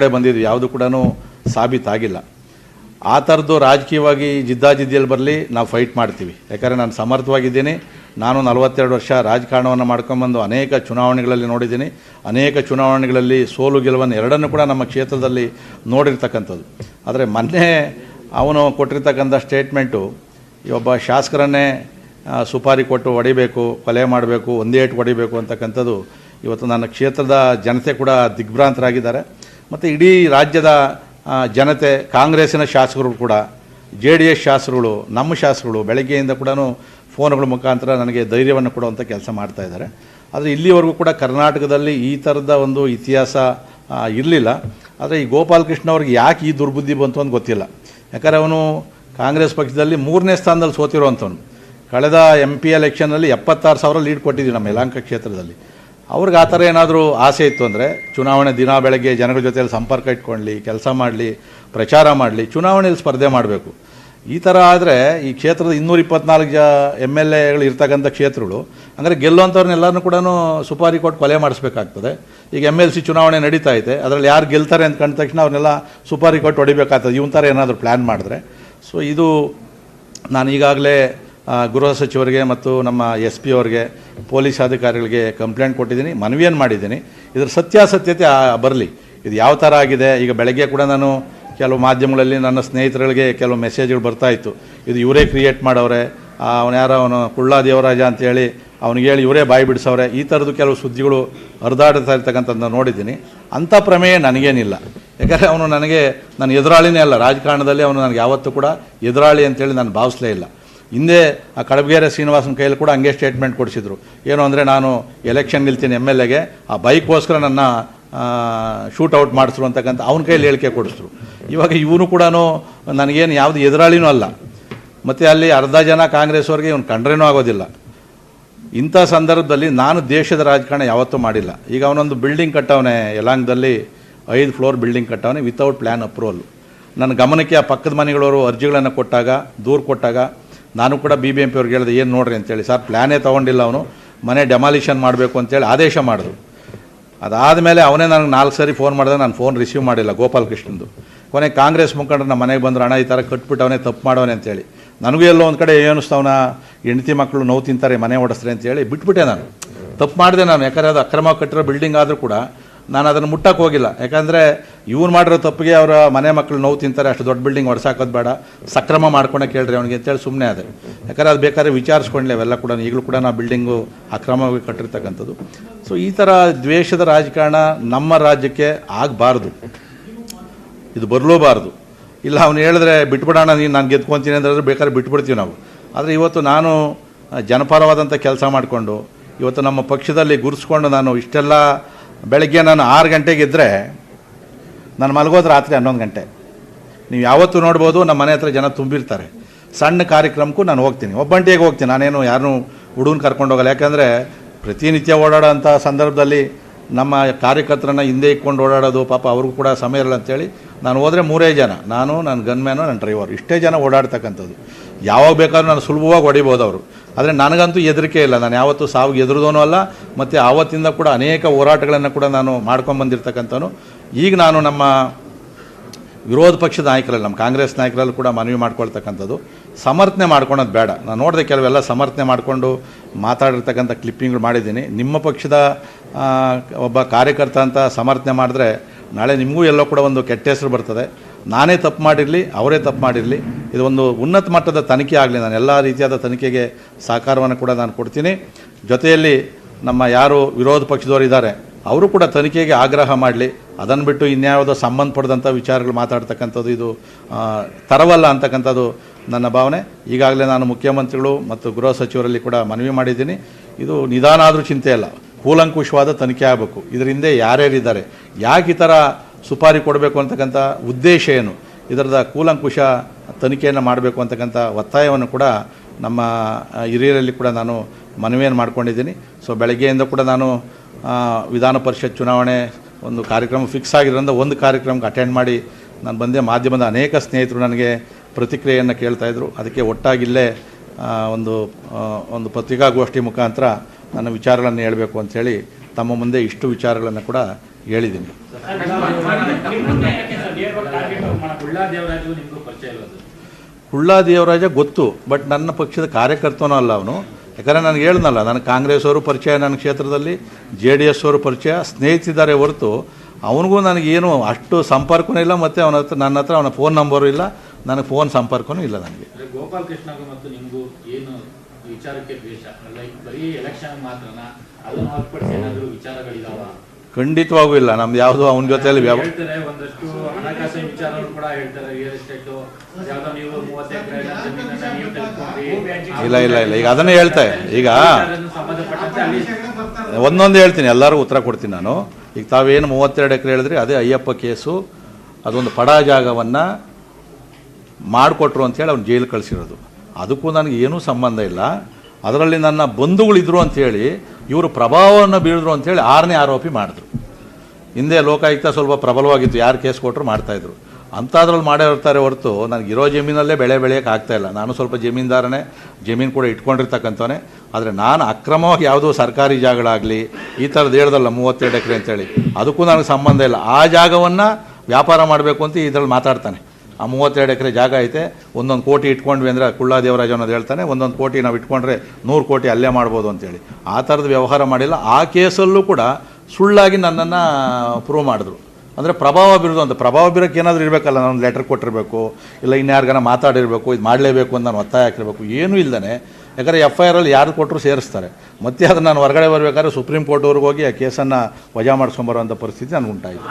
ಕಡೆ ಬಂದಿದ್ವಿ, ಯಾವುದು ಕೂಡ ಸಾಬೀತಾಗಿಲ್ಲ. ಆ ಥರದ್ದು ರಾಜಕೀಯವಾಗಿ ಜಿದ್ದಾಜಿದ್ದಿಯಲ್ಲಿ ಬರಲಿ, ನಾವು ಫೈಟ್ ಮಾಡ್ತೀವಿ. ಯಾಕಂದರೆ ನಾನು ಸಮರ್ಥವಾಗಿದ್ದೀನಿ. ನಾನು ನಲವತ್ತೆರಡು ವರ್ಷ ರಾಜಕಾರಣವನ್ನು ಮಾಡ್ಕೊಂಬಂದು ಅನೇಕ ಚುನಾವಣೆಗಳಲ್ಲಿ ನೋಡಿದ್ದೀನಿ. ಅನೇಕ ಚುನಾವಣೆಗಳಲ್ಲಿ ಸೋಲು ಗೆಲುವನ್ನು ಎರಡನ್ನೂ ಕೂಡ ನಮ್ಮ ಕ್ಷೇತ್ರದಲ್ಲಿ ನೋಡಿರ್ತಕ್ಕಂಥದ್ದು. ಆದರೆ ಮೊನ್ನೆ ಅವನು ಕೊಟ್ಟಿರ್ತಕ್ಕಂಥ ಸ್ಟೇಟ್ಮೆಂಟು, ಈ ಒಬ್ಬ ಶಾಸಕರನ್ನೇ ಸುಪಾರಿ ಕೊಟ್ಟು ಹೊಡಿಬೇಕು, ಕೊಲೆ ಮಾಡಬೇಕು, ಒಂದೇ ಏಟು ಹೊಡಿಬೇಕು ಅಂತಕ್ಕಂಥದ್ದು ಇವತ್ತು ನನ್ನ ಕ್ಷೇತ್ರದ ಜನತೆ ಕೂಡ ದಿಗ್ಭ್ರಾಂತರಾಗಿದ್ದಾರೆ. ಮತ್ತು ಇಡೀ ರಾಜ್ಯದ ಜನತೆ, ಕಾಂಗ್ರೆಸ್ಸಿನ ಶಾಸಕರು ಕೂಡ, ಜೆ ಡಿ ಎಸ್ ಶಾಸಕರುಗಳು, ನಮ್ಮ ಶಾಸಕರುಗಳು ಬೆಳಗ್ಗೆಯಿಂದ ಕೂಡ ಫೋನ್ಗಳ ಮುಖಾಂತರ ನನಗೆ ಧೈರ್ಯವನ್ನು ಕೊಡುವಂಥ ಕೆಲಸ ಮಾಡ್ತಾ ಇದ್ದಾರೆ. ಆದರೆ ಇಲ್ಲಿವರೆಗೂ ಕೂಡ ಕರ್ನಾಟಕದಲ್ಲಿ ಈ ಥರದ ಒಂದು ಇತಿಹಾಸ ಇರಲಿಲ್ಲ. ಆದರೆ ಈ ಗೋಪಾಲಕೃಷ್ಣ ಅವ್ರಿಗೆ ಯಾಕೆ ಈ ದುರ್ಬುದ್ಧಿ ಬಂತು ಅಂತ ಗೊತ್ತಿಲ್ಲ. ಯಾಕಂದರೆ ಅವನು ಕಾಂಗ್ರೆಸ್ ಪಕ್ಷದಲ್ಲಿ ಮೂರನೇ ಸ್ಥಾನದಲ್ಲಿ ಸೋತಿರುವಂಥವನು. ಕಳೆದ ಎಂ ಪಿ ಎಲೆಕ್ಷನ್ನಲ್ಲಿ ಎಪ್ಪತ್ತಾರು ಸಾವಿರ ಲೀಡ್ ಕೊಟ್ಟಿದ್ದೀವಿ ನಮ್ಮ ಯಲಾಂಕ ಕ್ಷೇತ್ರದಲ್ಲಿ. ಅವ್ರಿಗೆ ಆ ಥರ ಏನಾದರೂ ಆಸೆ ಇತ್ತು ಅಂದರೆ ಚುನಾವಣೆ ದಿನ ಬೆಳಗ್ಗೆ ಜನಗಳ ಜೊತೆಯಲ್ಲಿ ಸಂಪರ್ಕ ಇಟ್ಕೊಳ್ಳಿ, ಕೆಲಸ ಮಾಡಲಿ, ಪ್ರಚಾರ ಮಾಡಲಿ, ಚುನಾವಣೆಯಲ್ಲಿ ಸ್ಪರ್ಧೆ ಮಾಡಬೇಕು. ಈ ಥರ ಆದರೆ ಈ ಕ್ಷೇತ್ರದ ಇನ್ನೂರ ಇಪ್ಪತ್ನಾಲ್ಕು ಜ ಎಂ ಎಲ್ ಎಗಳು ಇರ್ತಕ್ಕಂಥ ಕ್ಷೇತ್ರಗಳು, ಅಂದರೆ ಗೆಲ್ಲುವಂಥವ್ರನ್ನೆಲ್ಲರನ್ನೂ ಕೂಡ ಸುಪಾರಿ ಕೊಟ್ಟು ಕೊಲೆ ಮಾಡಿಸ್ಬೇಕಾಗ್ತದೆ. ಈಗ ಎಂ ಎಲ್ ಸಿ ಚುನಾವಣೆ ನಡೀತಾ ಇದೆ, ಅದರಲ್ಲಿ ಯಾರು ಗೆಲ್ತಾರೆ ಅಂತ ಕಂಡ ತಕ್ಷಣ ಅವ್ರನ್ನೆಲ್ಲ ಸುಪಾರಿ ಕೊಟ್ಟು ಹೊಡಿಬೇಕಾಗ್ತದೆ. ಇವನ್ ಥರ ಏನಾದರೂ ಪ್ಲ್ಯಾನ್ ಮಾಡಿದ್ರೆ. ಸೊ ಇದು ನಾನು ಈಗಾಗಲೇ ಗೃಹ ಸಚಿವರಿಗೆ ಮತ್ತು ನಮ್ಮ ಎಸ್ ಪಿ ಅವ್ರಿಗೆ, ಪೊಲೀಸ್ ಅಧಿಕಾರಿಗಳಿಗೆ ಕಂಪ್ಲೇಂಟ್ ಕೊಟ್ಟಿದ್ದೀನಿ, ಮನವಿಯನ್ನು ಮಾಡಿದ್ದೀನಿ. ಇದರ ಸತ್ಯಾಸತ್ಯತೆ ಬರಲಿ. ಇದು ಯಾವ ಥರ ಆಗಿದೆ? ಈಗ ಬೆಳಗ್ಗೆ ಕೂಡ ನಾನು ಕೆಲವು ಮಾಧ್ಯಮಗಳಲ್ಲಿ ನನ್ನ ಸ್ನೇಹಿತರುಗಳಿಗೆ ಕೆಲವು ಮೆಸೇಜ್ಗಳು ಬರ್ತಾ ಇತ್ತು. ಇದು ಇವರೇ ಕ್ರಿಯೇಟ್ ಮಾಡವ್ರೆ ಅವನು ಯಾರೋ, ಅವನು ಕುಳ್ಳ ದೇವರಾಜ ಅಂತೇಳಿ ಅವ್ನಿಗೆ ಹೇಳಿ ಇವರೇ ಬಾಯಿ ಬಿಡಿಸವ್ರೆ. ಈ ಥರದ್ದು ಕೆಲವು ಸುದ್ದಿಗಳು ಹರಿದಾಡ್ತಾ ಇರ್ತಕ್ಕಂಥದ್ದನ್ನ ನೋಡಿದ್ದೀನಿ. ಅಂಥ ಪ್ರಮೇಯ ನನಗೇನಿಲ್ಲ. ಯಾಕಂದರೆ ಅವನು ನನಗೆ ನನ್ನ ಎದುರಾಳಿನೇ ಅಲ್ಲ. ರಾಜಕಾರಣದಲ್ಲಿ ಅವನು ನನಗೆ ಯಾವತ್ತೂ ಕೂಡ ಎದುರಾಳಿ ಅಂತೇಳಿ ನಾನು ಭಾವಿಸಲೇ ಇಲ್ಲ. ಹಿಂದೆ ಆ ಕಡಬಗೆರೆ ಶ್ರೀನಿವಾಸನ ಕೈಯಲ್ಲಿ ಕೂಡ ಹಂಗೆ ಸ್ಟೇಟ್ಮೆಂಟ್ ಕೊಡಿಸಿದ್ರು. ಏನು ಅಂದರೆ ನಾನು ಎಲೆಕ್ಷನ್ ನಿಲ್ತೀನಿ ಎಂ ಎಲ್ ಎಗೆ ಆ ಬೈಕ್ಗೋಸ್ಕರ ನನ್ನ ಔಟ್ ಮಾಡಿಸ್ರು ಅಂತಕ್ಕಂಥ ಅವನ ಕೈಯಲ್ಲಿ ಹೇಳಿಕೆ ಕೊಡಿಸಿದ್ರು ಇವಾಗ ಇವನು ಕೂಡ ನನಗೇನು ಯಾವುದು ಎದುರಾಳಿನೂ ಅಲ್ಲ. ಮತ್ತು ಅಲ್ಲಿ ಅರ್ಧ ಜನ ಕಾಂಗ್ರೆಸ್ ಅವ್ರಿಗೆ ಇವನು ಕಂಡ್ರೇನೂ ಆಗೋದಿಲ್ಲ. ಇಂಥ ಸಂದರ್ಭದಲ್ಲಿ ನಾನು ದೇಶದ ರಾಜಕಾರಣ ಯಾವತ್ತೂ ಮಾಡಿಲ್ಲ. ಈಗ ಅವನೊಂದು ಬಿಲ್ಡಿಂಗ್ ಕಟ್ಟವನೆ ಯಲಾಂಗದಲ್ಲಿ ಐದು ಫ್ಲೋರ್ ಬಿಲ್ಡಿಂಗ್ ಕಟ್ಟವನೆ ವಿತೌಟ್ ಪ್ಲ್ಯಾನ್ ಅಪ್ರೂವಲ್ ನನ್ನ ಗಮನಕ್ಕೆ ಆ ಪಕ್ಕದ ಮನೆಗಳವರು ಅರ್ಜಿಗಳನ್ನು ಕೊಟ್ಟಾಗ, ದೂರು ಕೊಟ್ಟಾಗ ನಾನು ಕೂಡ ಬಿ ಬಿ ಎಂ ಪಿ ಅವ್ರಿಗೆ ಹೇಳಿದೆ, ಏನು ನೋಡ್ರಿ? ಅಂತೇಳಿ. ಸರ್ ಪ್ಲ್ಯಾನೇ ತೊಗೊಂಡಿಲ್ಲ ಅವನು. ಮನೆ ಡೆಮಾಲಿಷನ್ ಮಾಡಬೇಕು ಅಂತೇಳಿ ಆದೇಶ ಮಾಡಿದ್ರು. ಅದಾದಮೇಲೆ ಅವನೇ ನನಗೆ ನಾಲ್ಕು ಸರಿ ಫೋನ್ ಮಾಡಿದೆ. ನಾನು ಫೋನ್ ರಿಸೀವ್ ಮಾಡಿಲ್ಲ ಗೋಪಾಲಕೃಷ್ಣಂದು. ಕೊನೆ ಕಾಂಗ್ರೆಸ್ ಮುಖಂಡರು ನಮ್ಮ ಮನೆಗೆ ಬಂದರು ಹಣ ಈ ಥರ ಕಟ್ಬಿಟ್ಟವನೇ ತಪ್ಪು ಮಾಡೋನೆ ಅಂತೇಳಿ. ನನಗೂ ಎಲ್ಲೋ ಒಂದು ಕಡೆ ಏನಿಸ್ತವನ ಹೆಂಡತಿ ಮಕ್ಕಳು ನೋವು ತಿಂತಾರೆ, ಮನೆ ಓಡಿಸ್ತಾರೆ ಅಂತೇಳಿ ಬಿಟ್ಬಿಟ್ಟೆ ನಾನು. ತಪ್ಪು ಮಾಡಿದೆ ನಾನು. ಯಾಕಂದರೆ ಅದು ಅಕ್ರಮ ಕಟ್ಟಿರೋ ಬಿಲ್ಡಿಂಗ್ ಆದರೂ ಕೂಡ ನಾನು ಅದನ್ನು ಮುಟ್ಟಕ್ಕೆ ಹೋಗಿಲ್ಲ. ಯಾಕಂದರೆ ಇವ್ನು ಮಾಡಿರೋ ತಪ್ಪಿಗೆ ಅವರ ಮನೆ ಮಕ್ಕಳು ನೋವು ತಿಂತಾರೆ, ಅಷ್ಟು ದೊಡ್ಡ ಬಿಲ್ಡಿಂಗ್ ಹೊಡ್ಸಾಕೋದು ಬೇಡ. ಸಕ್ರಮ ಮಾಡ್ಕೊಂಡೆ ಕೇಳ್ರಿ ಅವನಿಗೆ ಅಂತೇಳಿ ಸುಮ್ಮನೆ ಅದೇ ಯಾಕಂದರೆ ಅದು ಬೇಕಾದ್ರೆ ವಿಚಾರಿಸ್ಕೊಂಡ್ಲೆ ಅವೆಲ್ಲ ಕೂಡ, ಈಗಲೂ ಕೂಡ ನಾವು ಬಿಲ್ಡಿಂಗು ಅಕ್ರಮವಾಗಿ ಕಟ್ಟಿರ್ತಕ್ಕಂಥದ್ದು. ಸೊ ಈ ಥರ ದ್ವೇಷದ ರಾಜಕಾರಣ ನಮ್ಮ ರಾಜ್ಯಕ್ಕೆ ಆಗಬಾರ್ದು. ಇದು ಬರಲೂಬಾರ್ದು ಇಲ್ಲ ಅವನು ಹೇಳಿದ್ರೆ ಬಿಟ್ಬಿಡೋಣ, ನೀನು ನಾನು ಗೆದ್ಕೊತೀನಿ ಅಂದ್ರೆ ಬೇಕಾದ್ರೆ ಬಿಟ್ಬಿಡ್ತೀವಿ ನಾವು. ಆದರೆ ಇವತ್ತು ನಾನು ಜನಪರವಾದಂಥ ಕೆಲಸ ಮಾಡಿಕೊಂಡು, ಇವತ್ತು ನಮ್ಮ ಪಕ್ಷದಲ್ಲಿ ಗುರುಸ್ಕೊಂಡು ನಾನು ಇಷ್ಟೆಲ್ಲ ಬೆಳಗ್ಗೆ ನಾನು ಆರು ಗಂಟೆಗೆ ಇದ್ದರೆ ನಾನು ಮಲಗೋದು ರಾತ್ರಿ ಹನ್ನೊಂದು ಗಂಟೆ. ನೀವು ಯಾವತ್ತೂ ನೋಡ್ಬೋದು ನಮ್ಮ ಮನೆ ಹತ್ರ ಜನ ತುಂಬಿರ್ತಾರೆ. ಸಣ್ಣ ಕಾರ್ಯಕ್ರಮಕ್ಕೂ ನಾನು ಹೋಗ್ತೀನಿ. ಒಬ್ಬಂಟಿಗೆ ಹೋಗ್ತೀನಿ. ನಾನೇನು ಯಾರನ್ನೂ ಹುಡುಗನ ಕರ್ಕೊಂಡು ಹೋಗಲ್ಲ. ಯಾಕಂದರೆ ಪ್ರತಿನಿತ್ಯ ಓಡಾಡೋ ಅಂಥ ಸಂದರ್ಭದಲ್ಲಿ ನಮ್ಮ ಕಾರ್ಯಕರ್ತರನ್ನ ಹಿಂದೆ ಇಟ್ಕೊಂಡು ಓಡಾಡೋದು ಪಾಪ ಅವ್ರಿಗೂ ಕೂಡ ಸಮಯ ಇರಲ್ಲ ಅಂತೇಳಿ ನಾನು ಹೋದರೆ ಮೂರೇ ಜನ. ನಾನು ನನ್ನ ಗನ್ಮ್ಯಾನು ನನ್ನ ಡ್ರೈವರ್ ಇಷ್ಟೇ ಜನ ಓಡಾಡ್ತಕ್ಕಂಥದ್ದು. ಯಾವಾಗ ಬೇಕಾದ್ರೂ ನಾನು ಸುಲಭವಾಗಿ ಹೊಡಿಬೋದು ಅವರು. ಆದರೆ ನನಗಂತೂ ಹೆದರಿಕೆ ಇಲ್ಲ. ನಾನು ಯಾವತ್ತೂ ಸಾವು ಎದುರುದೋನೂ ಅಲ್ಲ, ಮತ್ತು ಆವತ್ತಿಂದ ಕೂಡ ಅನೇಕ ಹೋರಾಟಗಳನ್ನು ಕೂಡ ನಾನು ಮಾಡ್ಕೊಂಬಂದಿರ್ತಕ್ಕಂಥನು ಈಗ ನಾನು ನಮ್ಮ ವಿರೋಧ ಪಕ್ಷದ ನಾಯಕರಲ್ಲಿ, ನಮ್ಮ ಕಾಂಗ್ರೆಸ್ ನಾಯಕರಲ್ಲೂ ಕೂಡ ಮನವಿ ಮಾಡ್ಕೊಳ್ತಕ್ಕಂಥದ್ದು. ಸಮರ್ಥನೆ ಮಾಡ್ಕೊಳೋದು ಬೇಡ. ನಾನು ನೋಡಿದೆ ಕೆಲವೆಲ್ಲ ಸಮರ್ಥನೆ ಮಾಡಿಕೊಂಡು ಮಾತಾಡಿರ್ತಕ್ಕಂಥ ಕ್ಲಿಪ್ಪಿಂಗ್ಗಳು ಮಾಡಿದ್ದೀನಿ. ನಿಮ್ಮ ಪಕ್ಷದ ಒಬ್ಬ ಕಾರ್ಯಕರ್ತ ಅಂತ ಸಮರ್ಥನೆ ಮಾಡಿದ್ರೆ ನಾಳೆ ನಿಮಗೂ ಎಲ್ಲೋ ಕೂಡ ಒಂದು ಕೆಟ್ಟ ಹೆಸರು ಬರ್ತದೆ. ನಾನೇ ತಪ್ಪು ಮಾಡಿರಲಿ, ಅವರೇ ತಪ್ಪು ಮಾಡಿರಲಿ. ಇದು ಒಂದು ಉನ್ನತ ಮಟ್ಟದ ತನಿಖೆ ಆಗಲಿ, ನಾನು ಎಲ್ಲ ರೀತಿಯಾದ ತನಿಖೆಗೆ ಸಹಕಾರವನ್ನು ಕೂಡ ನಾನು ಕೊಡ್ತೀನಿ. ಜೊತೆಯಲ್ಲಿ ನಮ್ಮ ಯಾರು ವಿರೋಧ ಪಕ್ಷದವರು ಇದ್ದಾರೆ, ಅವರು ಕೂಡ ತನಿಖೆಗೆ ಆಗ್ರಹ ಮಾಡಲಿ. ಅದನ್ನು ಬಿಟ್ಟು ಇನ್ಯಾವುದೋ ಸಂಬಂಧಪಡದಂಥ ವಿಚಾರಗಳು ಮಾತಾಡ್ತಕ್ಕಂಥದ್ದು ಇದು ತರವಲ್ಲ ಅಂತಕ್ಕಂಥದ್ದು ನನ್ನ ಭಾವನೆ. ಈಗಾಗಲೇ ನಾನು ಮುಖ್ಯಮಂತ್ರಿಗಳು ಮತ್ತು ಗೃಹ ಸಚಿವರಲ್ಲಿ ಕೂಡ ಮನವಿ ಮಾಡಿದ್ದೀನಿ. ಇದು ನಿಧಾನ ಆದರೂ ಚಿಂತೆ ಇಲ್ಲ ಕೂಲಂಕುಷವಾದ ತನಿಖೆ ಆಗಬೇಕು. ಇದರಿಂದ ಯಾರ್ಯಾರಿದ್ದಾರೆ, ಯಾಕೆ ಈ ಥರ ಸುಪಾರಿ ಕೊಡಬೇಕು ಅಂತಕ್ಕಂಥ ಉದ್ದೇಶ ಏನು? ಇದರದ ಕೂಲಂಕುಷ ತನಿಖೆಯನ್ನು ಮಾಡಬೇಕು ಅಂತಕ್ಕಂಥ ಒತ್ತಾಯವನ್ನು ಕೂಡ ನಮ್ಮ ಹಿರಿಯರಲ್ಲಿ ಕೂಡ ನಾನು ಮನವಿಯನ್ನು ಮಾಡ್ಕೊಂಡಿದ್ದೀನಿ. ಸೊ ಬೆಳಗ್ಗೆಯಿಂದ ಕೂಡ ನಾನು ವಿಧಾನ ಪರಿಷತ್ ಚುನಾವಣೆ ಒಂದು ಕಾರ್ಯಕ್ರಮ ಫಿಕ್ಸ್ ಆಗಿರೋದ್ರಿಂದ ಒಂದು ಕಾರ್ಯಕ್ರಮಕ್ಕೆ ಅಟೆಂಡ್ ಮಾಡಿ ನಾನು ಬಂದೆ. ಮಾಧ್ಯಮದ ಅನೇಕ ಸ್ನೇಹಿತರು ನನಗೆ ಪ್ರತಿಕ್ರಿಯೆಯನ್ನು ಕೇಳ್ತಾಯಿದ್ರು ಅದಕ್ಕೆ ಒಟ್ಟಾಗಿಲ್ಲೇ ಒಂದು ಒಂದು ಪತ್ರಿಕಾಗೋಷ್ಠಿ ಮುಖಾಂತರ ನನ್ನ ವಿಚಾರಗಳನ್ನು ಹೇಳಬೇಕು ಅಂಥೇಳಿ ತಮ್ಮ ಮುಂದೆ ಇಷ್ಟು ವಿಚಾರಗಳನ್ನು ಕೂಡ ಹೇಳಿದ್ದೀನಿ. ಕುಳ್ಳ ದೇವರಾಜು ಗೊತ್ತು, ಬಟ್ ನನ್ನ ಪಕ್ಷದ ಕಾರ್ಯಕರ್ತನೂ ಅಲ್ಲ ಅವನು. ಯಾಕಂದರೆ ನನಗೆ ಹೇಳ್ದಲ್ಲ ನನ್ನ ಕಾಂಗ್ರೆಸ್ ಅವರು ಪರಿಚಯ ನನ್ನ ಕ್ಷೇತ್ರದಲ್ಲಿ, ಜೆ ಡಿ ಎಸ್ ಅವರು ಪರಿಚಯ, ಸ್ನೇಹಿತಿದ್ದಾರೆ ಹೊರತು ಅವನಿಗೂ ನನಗೇನು ಅಷ್ಟು ಸಂಪರ್ಕವೂ ಇಲ್ಲ, ಮತ್ತು ಅವನ ಹತ್ರ, ನನ್ನ ಹತ್ರ ಅವನ ಫೋನ್ ನಂಬರು ಇಲ್ಲ, ನನಗೆ ಫೋನ್ ಸಂಪರ್ಕವೂ ಇಲ್ಲ ನನಗೆ. ಗೋಪಾಲಕೃಷ್ಣ ಗೋಪಾಲ್ ಮತ್ತು ನಿಮಗೂ ಏನು ವಿಚಾರಕ್ಕೆ ದ್ವೇಷ. ಲೈಕ್ ಬರೀ ಎಲೆಕ್ಷನ್ ಮಾತ್ರನಾ? ಅದನ್ನು ಹೊರತುಪಡಿಸಿ ಏನಾದರೂ ವಿಚಾರಗಳಿದಾವ? ಖಂಡಿತವಾಗೂ ಇಲ್ಲ. ನಮ್ದು ಯಾವ್ದು ಅವನ ಜೊತೆಯಲ್ಲಿ ಹೇಳ್ತಾರೆ ಒಂದಷ್ಟು ಹಣಕಾಸಿನ ವಿಚಾರಗಳು ಕೂಡ ಹೇಳ್ತಾರೆ ರಿಯಲ್ ಎಸ್ಟೇಟ್ ಯಾವ್ದೋ ನೀವು ಮೂವತ್ತು ಎಕರೆ ಜಮೀನನ್ನ ನೀವು ತೆಗೆದುಕೊಂಡ್ರಿ. ಇಲ್ಲ ಇಲ್ಲ ಇಲ್ಲ. ಈಗ ಅದನ್ನೇ ಹೇಳ್ತಾ ಈಗ ಒಂದೊಂದು ಹೇಳ್ತೀನಿ. ಎಲ್ಲರೂ ಉತ್ತರ ಕೊಡ್ತೀನಿ ನಾನು. ಈಗ ತಾವೇನು ಮೂವತ್ತೆರಡು ಎಕರೆ ಹೇಳಿದ್ರಿ ಅದೇ ಅಯ್ಯಪ್ಪ ಕೇಸು. ಅದೊಂದು ಪಡಾ ಜಾಗವನ್ನು ಮಾಡಿಕೊಟ್ರು ಅಂತೇಳಿ ಅವ್ನು ಜೈಲು ಕಳಿಸಿರೋದು. ಅದಕ್ಕೂ ನನಗೆ ಏನೂ ಸಂಬಂಧ ಇಲ್ಲ. ಅದರಲ್ಲಿ ನನ್ನ ಬಂಧುಗಳಿದ್ರು ಅಂಥೇಳಿ ಇವರು ಪ್ರಭಾವವನ್ನು ಬೀಳಿದ್ರು ಅಂಥೇಳಿ ಆರನೇ ಆರೋಪಿ ಮಾಡಿದ್ರು. ಹಿಂದೆ ಲೋಕಾಯುಕ್ತ ಸ್ವಲ್ಪ ಪ್ರಬಲವಾಗಿತ್ತು, ಯಾರು ಕೇಸ್ ಕೊಟ್ಟರು ಮಾಡ್ತಾಯಿದ್ರು ಅಂಥದ್ರಲ್ಲಿ ಮಾಡೇ ಇರ್ತಾರೆ ಹೊರತು ನನಗೆ ಇರೋ ಜಮೀನಲ್ಲೇ ಬೆಳೆ ಬೆಳೆಯೋಕೆ ಆಗ್ತಾಯಿಲ್ಲ ನಾನು ಸ್ವಲ್ಪ ಜಮೀನ್ದಾರನೇ, ಜಮೀನು ಕೂಡ ಇಟ್ಕೊಂಡಿರ್ತಕ್ಕಂಥವನೇ. ಆದರೆ ನಾನು ಅಕ್ರಮವಾಗಿ ಯಾವುದೋ ಸರ್ಕಾರಿ ಜಾಗಗಳಾಗಲಿ, ಈ ಥರದ್ದು ಹೇಳ್ದಲ್ಲ ಮೂವತ್ತೆರಡು ಎಕರೆ ಅಂತೇಳಿ. ಅದಕ್ಕೂ ನನಗೆ ಸಂಬಂಧ ಇಲ್ಲ. ಆ ಜಾಗವನ್ನು ವ್ಯಾಪಾರ ಮಾಡಬೇಕು ಅಂತ ಇದರಲ್ಲಿ ಮಾತಾಡ್ತಾನೆ. ಆ ಮೂವತ್ತೆರಡು ಎಕರೆ ಜಾಗ ಐತೆ, ಒಂದೊಂದು ಕೋಟಿ ಇಟ್ಕೊಂಡ್ವಿ ಅಂದರೆ ಕುಳ್ಳಾ ದೇವರಾಜ ಅನ್ನೋದು ಹೇಳ್ತಾನೆ, ಒಂದೊಂದು ಕೋಟಿ ನಾವು ಇಟ್ಕೊಂಡ್ರೆ ನೂರು ಕೋಟಿ ಅಲ್ಲೇ ಮಾಡ್ಬೋದು ಅಂತೇಳಿ. ಆ ಥರದ ವ್ಯವಹಾರ ಮಾಡಿಲ್ಲ. ಆ ಕೇಸಲ್ಲೂ ಕೂಡ ಸುಳ್ಳಾಗಿ ನನ್ನನ್ನು ಪ್ರೂವ್ ಮಾಡಿದ್ರು. ಅಂದರೆ ಪ್ರಭಾವ ಬೀರೋದು ಅಂತ. ಪ್ರಭಾವ ಬೀರೋಕ್ಕೆ ಏನಾದರೂ ಇರಬೇಕಲ್ಲ ನಾನು ಲೆಟರ್ ಕೊಟ್ಟಿರಬೇಕು, ಇಲ್ಲ ಇನ್ಯಾರಿಗಾನ ಮಾತಾಡಿರಬೇಕು, ಇದು ಮಾಡಲೇಬೇಕು ಅಂತ ನಾನು ಒತ್ತಾಯ ಹಾಕಿರಬೇಕು, ಏನೂ ಇಲ್ಲದೇ ಯಾಕಂದರೆ ಎಫ್ ಐ ಆರಲ್ಲಿ ಯಾರು ಕೊಟ್ಟರು ಸೇರಿಸ್ತಾರೆ. ಮತ್ತೆ ಅದನ್ನು ನಾನು ಹೊರಗಡೆ ಬರಬೇಕಾದ್ರೆ ಸುಪ್ರೀಂ ಕೋರ್ಟ್ವರೆಗೆ ಹೋಗಿ ಆ ಕೇಸನ್ನು ವಜಾ ಮಾಡಿಸ್ಕೊಂಬರೋಂಥ ಪರಿಸ್ಥಿತಿ ನನಗೆ ಉಂಟಾಯಿತು.